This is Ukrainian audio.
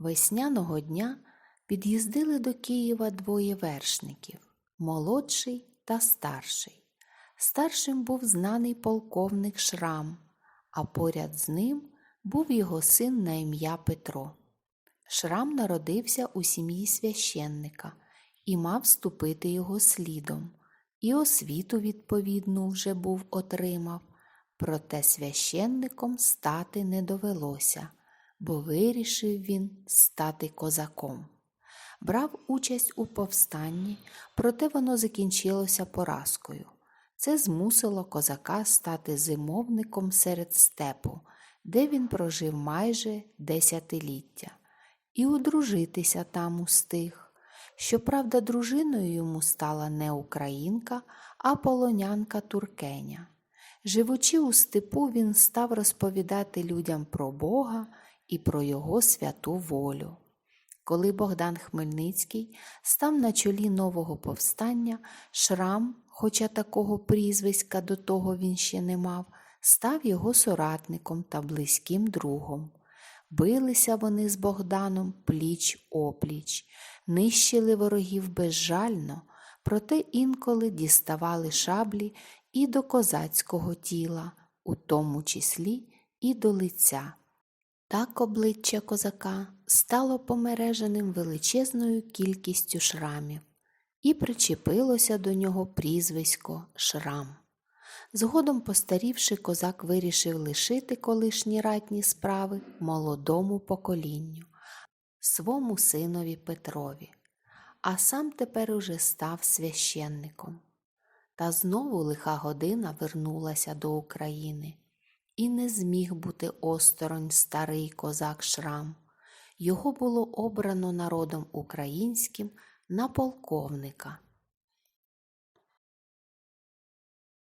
Весняного дня під'їздили до Києва двоє вершників молодший та старший. Старшим був знаний полковник Шрам, а поряд з ним був його син на ім'я Петро. Шрам народився у сім'ї священника і мав ступити його слідом, і освіту відповідну вже був отримав, проте священником стати не довелося, бо вирішив він стати козаком. Брав участь у повстанні, проте воно закінчилося поразкою. Це змусило козака стати зимовником серед степу, де він прожив майже десятиліття, і одружитися там устиг. Щоправда, дружиною йому стала не українка, а полонянка туркеня. Живучи у степу, він став розповідати людям про Бога і про його святу волю. Коли Богдан Хмельницький став на чолі нового повстання, Шрам, хоча такого прізвиська до того він ще не мав, став його соратником та близьким другом. Билися вони з Богданом пліч опліч, нищили ворогів безжально, проте інколи діставали шаблі і до козацького тіла, у тому числі і до лиця. Так обличчя козака стало помереженим величезною кількістю шрамів, і причепилося до нього прізвисько Шрам. Згодом постарівши, козак вирішив лишити колишні ратні справи молодому поколінню, свому синові Петрові, а сам тепер уже став священником. Та знову лиха година вернулася до України, і не зміг бути осторонь старий козак Шрам. Його було обрано народом українським на полковника.